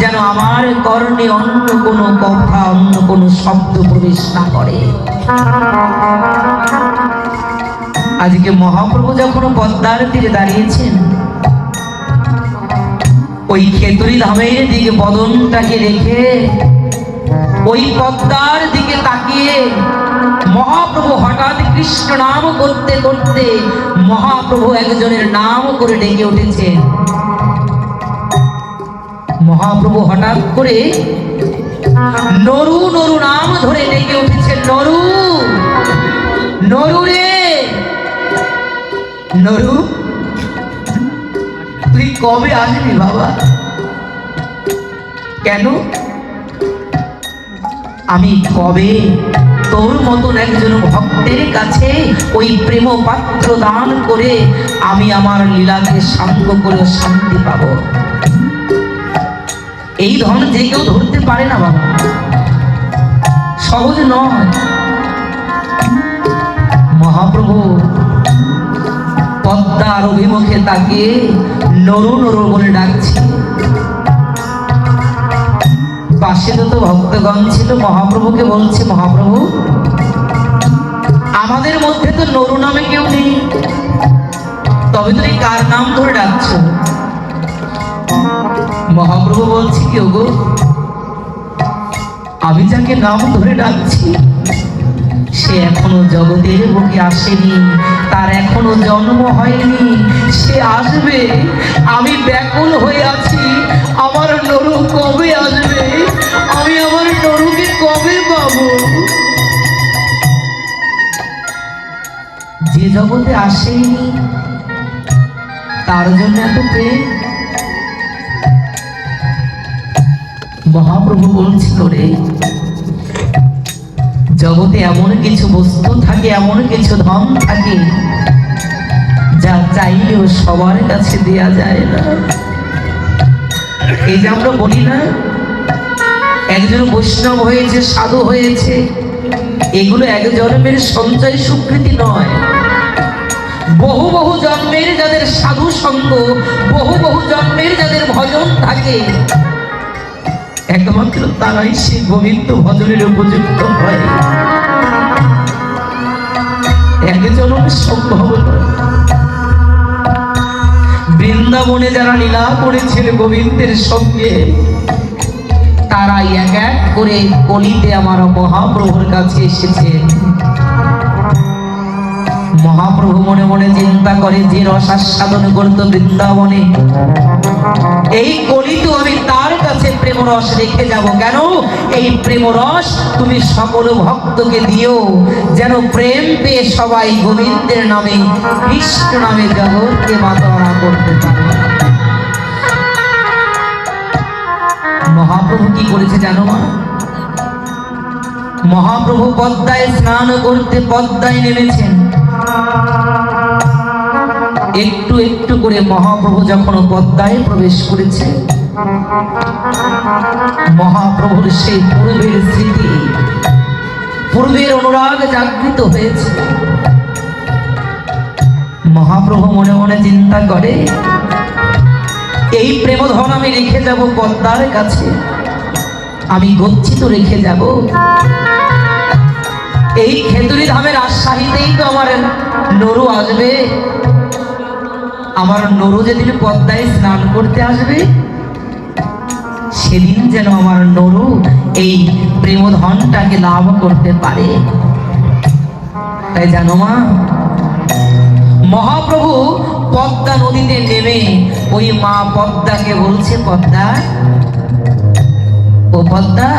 যেন আমার কর্ণে অন্য কোনো কথা, অন্য কোনো শব্দ প্রবেশ না করে। আজকে মহাপ্রভু যখন পদ্মার তীরে দাঁড়িয়েছেন, ওই খেতুরি ধামের দিকে বদনটাকে রেখে ওই পদ্মার দিকে তাকিয়ে মহাপ্রভু হঠাৎ কৃষ্ণ নাম করতে করতে মহাপ্রভু একজনের নাম করে ডেকে উঠেছেন। মহাপ্রভু হঠাৎ করে নরু নরু নাম ধরে ডেকে উঠেছে, নরু! নরু রে! নরু, তুই কবে আসবি বাবা? কেন? আমি কবে তোর মতন একজন ভক্তের কাছে ওই প্রেম পাত্র দান করে আমি আমার লীলাকে শান্ত করে শান্তি পাব? এই ধন যে কেউ ধরতে পারে না বাবা। সহজ নয়। মহাপ্রভু, পদ্মার অভিমুখে তাকিয়ে নরু নরু বলে ডাকছে। পাশে তো ভক্তগণ ছিল, মহাপ্রভুকে বলছে, মহাপ্রভু, আমাদের মধ্যে তো নরু নামে কেউ নেই। তবে তুমি কার নাম ধরে ডাকছো? মহাপ্রভু বলছি কেউ গো আমি যাকে নাম ধরে ডাকছি, সে এখনও জগতের বুকে আসেনি, তার এখনও জন্ম হয়নি, সে আসবে, আমি ব্যাকুল হয়ে আছি, আমার নরু কবে আসবে, আমি আমার নরুকে কবে পাবো? যে জগতে আসেনি, তার জন্য এত প্রেম মহাপ্রভু বলছিল রে জগতে এমন কিছু বস্তু থাকে, এমন কিছু ধন থাকে, যা চাইলেও সবার কাছে দেয়া যায় না। এই যে আমরা বলি না, একজন বৈষ্ণব হয়েছে, সাধু হয়েছে, এগুলো এক জন্মের সঞ্চয় স্বীকৃতি নয়। বহু বহু জন্মের যাদের সাধু সঙ্গ, বহু বহু জন্মের যাদের ভজন থাকে একমাত্র তারাই সে গোবিন্দ ভজনের উপযুক্ত হয়। একজন সম্ভব বৃন্দাবনে যারা লীলা করেছেন গোবিন্দের সঙ্গে, তারাই এক এক করে কলিতে আমার মহাপ্রভুর কাছে এসেছেন মহাপ্রভু মনে মনে চিন্তা করে, যে রসাস্বাদন করত বৃন্দাবনে, এই কলিত আমি তার কাছে প্রেম রস রেখে যাব কেন? এই প্রেম রস তুমি সকল ভক্তকে দিও। যেন প্রেম পেয়ে সবাই গোবিন্দের নামে, কৃষ্ণ নামে জগৎকে মাতারা করতে পারে। মহাপ্রভু কি করেছে জানো মা? মহাপ্রভু পদ্মায় স্নান করতে পদ্মায় নেমেছেন। একটু একটু করে মহাপ্রভু যখন পদ্মায় প্রবেশ করেছে মহাপ্রভুর সেই পূর্বের স্মৃতি। পূর্বের অনুরাগ জাগৃত হয়েছে। মহাপ্রভু মনে মনে চিন্তা করে, এই প্রেমধন আমি রেখে যাব পদ্মার কাছে। আমি গচ্ছিত রেখে যাব। এই খেতুরি ধামের আশ্বাহিতেই তো আমার নরু আসবে। আমার নরু যেদিন পদ্মায় স্নান করতে আসবে সেদিন যেন আমার নরু এই প্রেমধনটাকে লাভ করতে পারে। তাই জানো মা, মহাপ্রভু পদ্মা নদীতে নেমে ওই মা পদ্মাকে বলছে, পদ্মা, ও পদ্মা,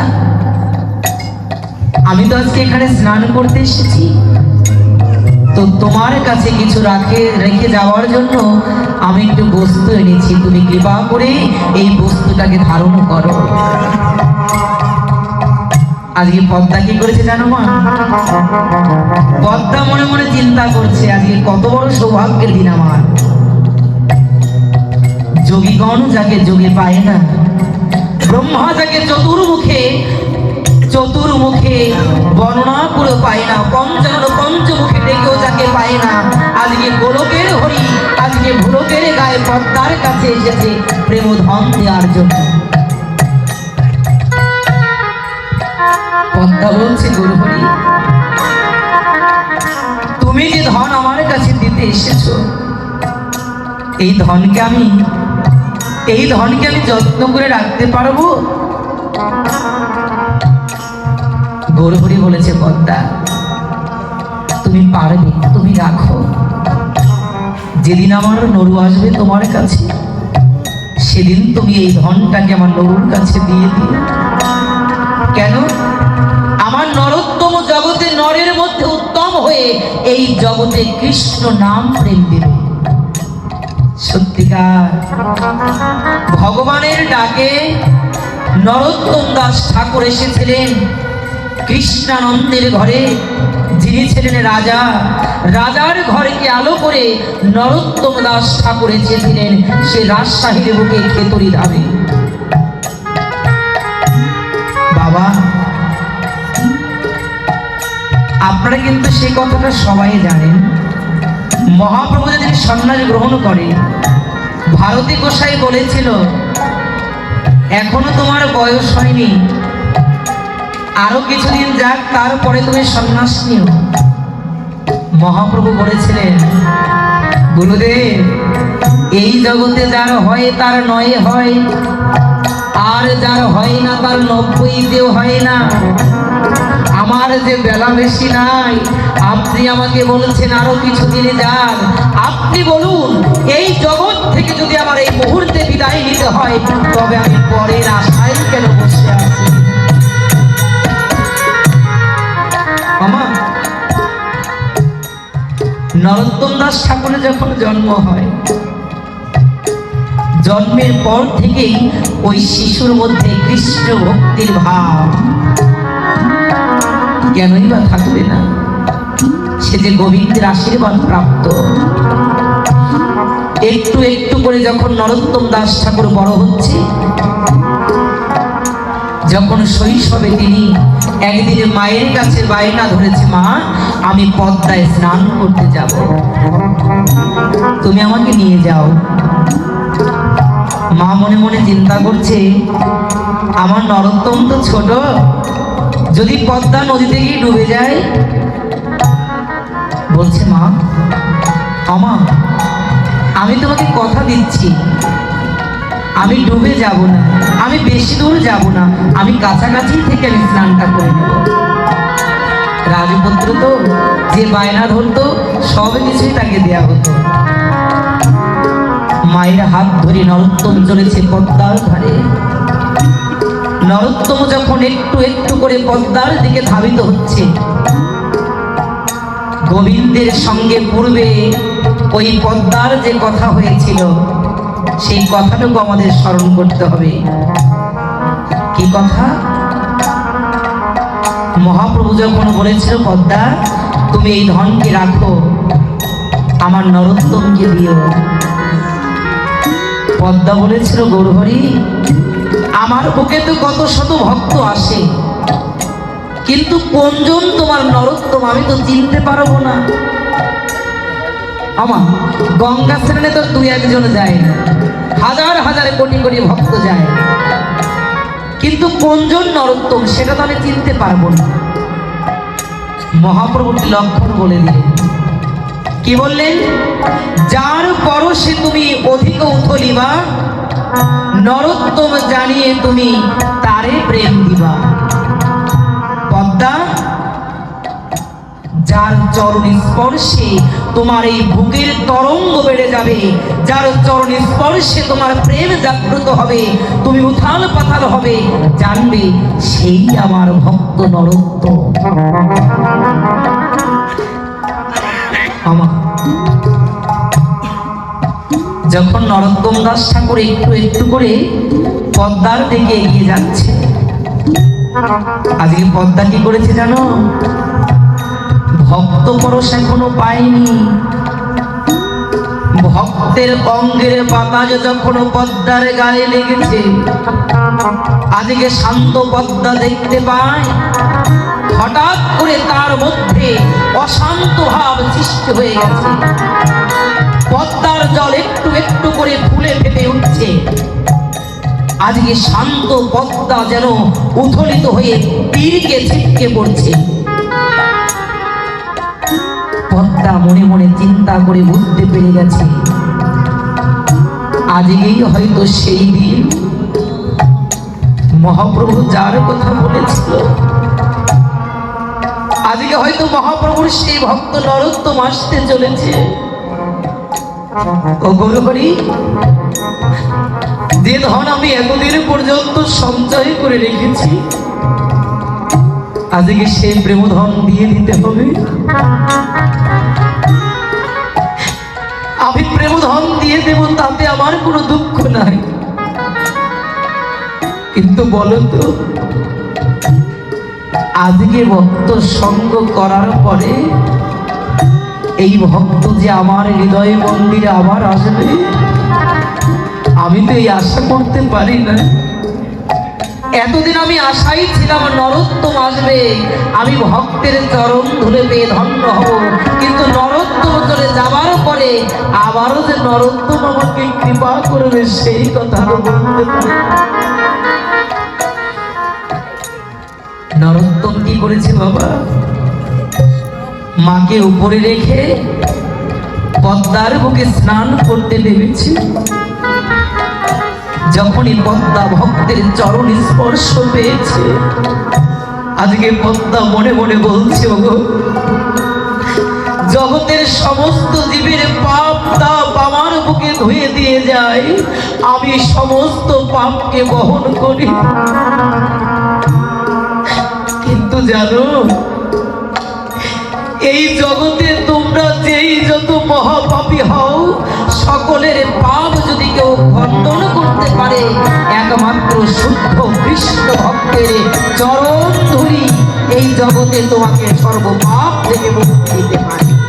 আমি তো আজকে এখানে স্নান করতে এসেছি। তো তোমার কাছে কিছু রাখে, রেখে যাওয়ার জন্য আমি একটু বস্তু এনেছি। তুমি কৃপা করে এই বস্তুটাকে ধারণ করো। আজকে পদ্মা কি করেছে জানো মা? পদ্মা মনে মনে চিন্তা করছে, আজকে কত বড় সৌভাগ্যের দিন আমার। যোগীগণ যাকে যোগে পায় না, ব্রহ্মা যাকে চতুর্মুখে চতুর্মুখে। বর্ণনা পুরো পায় না, পঞ্চান্ন পঞ্চমুখে ডেকেও যাকে পায় না। আজকে গোলকের হরি, আজকে ভুলকের গায়ে পদ্মার কাছে এসেছে প্রেম ধন দেওয়ার জন্য। পদ্মা বলছে, গুরু হরি, তুমি যে ধন আমার কাছে দিতে এসেছ, এই ধনকে আমি, এই ধনকে আমি যত্ন করে রাখতে পারব? গৌরহরি বলেছে, পদ্মা, তুমি পারবে, তুমি রাখো। যেদিন আমার নরু আসবে তোমার কাছে, সেদিন তুমি এই ধনটাকে আমার নরুর কাছে দিয়ে দিও। কেন? আমার নরোত্তম জগতে নরের মধ্যে উত্তম হয়ে এই জগতে কৃষ্ণ নাম প্রেম দেবে। সত্যিকার ভগবানের ডাকে নরোত্তম দাস ঠাকুর এসেছিলেন। কৃষ্ণানন্দের ঘরে যিনি ছিলেন রাজা, রাজার ঘরকে আলো করে নরোত্তম দাস ঠাকুর এসেছিলেন সে রাজশাহীর বুকে খেতরি ধামে বাবা, আপনারা কিন্তু সেই কথাটা সবাই জানেন। মহাপ্রভু যদি সন্ন্যাস গ্রহণ করে। ভারতী গোসাই বলেছিল, এখনও তোমার বয়স হয়নি আরও কিছুদিন যাক, তারপরে তুমি সন্ন্যাস নিও। মহাপ্রভু বলেছিলেন, গুরুদেব, এই জগতে যার হয় তার নয় হয়, আর যার হয় না তার নব্বই নব্বইতেও হয় না। আমার যে বেলা বেশি নাই, আপনি আমাকে বলছেন আরও কিছু কিছুদিন যান আপনি বলুন, এই জগৎ থেকে যদি আমার এই মুহূর্তে বিদায় নিতে হয়, তবে আমি পরের আশায় কেন বসে আছি? মামা নরোত্তম দাস ঠাকুরের যখন জন্ম হয়, জন্মের পর থেকেই ওই শিশুর মধ্যে কৃষ্ণ ভক্তির ভাব। কেনই বা থাকবে না? সে যে গোবিন্দের আশীর্বাদ প্রাপ্ত। একটু একটু করে যখন নরোত্তম দাস ঠাকুর বড় হচ্ছে যখন শৈশবে তিনি, একদিন মায়ের কাছে বায়না ধরেছে, মা, আমি পদ্মায় স্নান করতে যাব। তুমি আমাকে নিয়ে যাও। মা মনে মনে চিন্তা করছে, আমার নরোত্তম তো ছোট, যদি পদ্মা নদীতে গিয়ে ডুবে যায়? বলছে, মা আমা আমি তোমাকে কথা দিচ্ছি। আমি ডুবে যাব না, আমি বেশি দূর যাব না, আমি কাছাকাছি থেকে আমি স্নানটা করে নেব। রাজপুত্র তো যে বায়না ধরতো, সব কিছুই তাকে দেয়া হতো। মায়ের হাত ধরে নরোত্তম চলেছে পদ্মার ধারে। নরোত্তম যখন একটু একটু করে পদ্মার দিকে ধাবিত হচ্ছে, গোবিন্দের সঙ্গে পূর্বে ওই পদ্মার যে কথা হয়েছিল সেই কথাটুকু আমাদের স্মরণ করতে হবে। কি কথা? মহাপ্রভু যখন বলেছিল, পদ্মা, তুমি এই ধনকে রাখো, আমার নরোত্তমকে দিও। পদ্মা বলেছিল, গৌরহরি, আমার বুকে তো কত শত ভক্ত আসে, কিন্তু কোনজন তোমার নরোত্তম আমি তো চিনতে পারব না। আমার গঙ্গা স্নানে তো দুই একজন যায় না। হাজার হাজার কোটি কোটি ভক্ত যায়। কিন্তু কোনজন নরোত্তম, সেটা তো আমি চিনতে পারব না। মহাপ্রভুটি লক্ষণ বলে দিলেন? কি বললেন? যার পরশে তুমি অধিক উথলিবা নরোত্তম জানিয়ে তুমি তারে প্রেম দিবা। পদ্মা, যার চরণ স্পর্শে তোমার এই বুকের তরঙ্গ বেড়ে যাবে। যার চরণ স্পর্শে তোমার প্রেম জাগ্রত হবে, তুমি উথাল পাথাল হবে, জানবে সেই আমার ভক্ত নরত্ব যখন নরোত্তম দাস ঠাকুর একটু একটু করে পদ্মার দিকে এগিয়ে যাচ্ছে, আজকে পদ্মা কি করেছে জানো? ভক্ত পরশ এখনও পায়নি। ভক্তের অঙ্গের বাতাজ যখন পদ্মার গায়ে লেগেছে, আজকে শান্ত পদ্মা দেখতে পায়। হঠাৎ করে তার মধ্যে অশান্ত ভাব সৃষ্টি হয়ে গেছে। পদ্মার জল একটু একটু করে ফুলে ফেটে উঠছে। আজকে শান্ত পদ্মা যেন উথলিত হয়ে তীরকে ছিটকে পড়ছে। পদ্মা মনে মনে চিন্তা করে বুঝতে পেরে গেছে। আজকেই হয়তো সেই দিন মহাপ্রভু যার কথা বলেছিল। আজকে হয়তো মহাপ্রভুর সেই ভক্ত নরোত্তম আসতে চলেছে। ও গৌরহরি যে ধন আমি এতদিন পর্যন্ত সঞ্চয় করে রেখেছি আজকে সেই প্রেমধন দিয়ে দিতে হবে। আমি প্রেমধন দিয়ে দেব, তাতে আমার কোনো দুঃখ নাই। কিন্তু বলো তো আজকে ভক্ত সঙ্গ করার পরে এই ভক্ত যে আমার হৃদয় মন্দিরে আবার আসবে, আমি তো এই আশা করতে পারি না। এতদিন আমি আশাই ছিলাম, নরোত্তম আসবে। আমি ভক্তের চরণ ধরে পেয়ে ধন্য হব। কিন্তু নরোত্তম চলে যাবার পরে আবারও যে নরোত্তম আমাকে কৃপা করবে, সেই কথা নরোত্তম কি করেছে বাবা? মাকে উপরে রেখে পদ্মার বুকে স্নান করতে নেমেছে। যখনই পদ্মা ভক্তের চরণ স্পর্শ পেয়েছে, আজকে পদ্মা মনে মনে বলছে, ওগো, জগতের সমস্ত জীবের পাপ তাপ আমার বুকে ধুয়ে দিয়ে যায়, আমি সমস্ত পাপকে বহন করি। কিন্তু জানো, এই জগতে তোমরা যেই যত মহাপাপী হও, সকলের পাপ পারে একমাত্র শুদ্ধ কৃষ্ণ ভক্তের চরণ ধরি। এই জগতে তোমাকে সর্বপাপ থেকে মুক্তি দিতে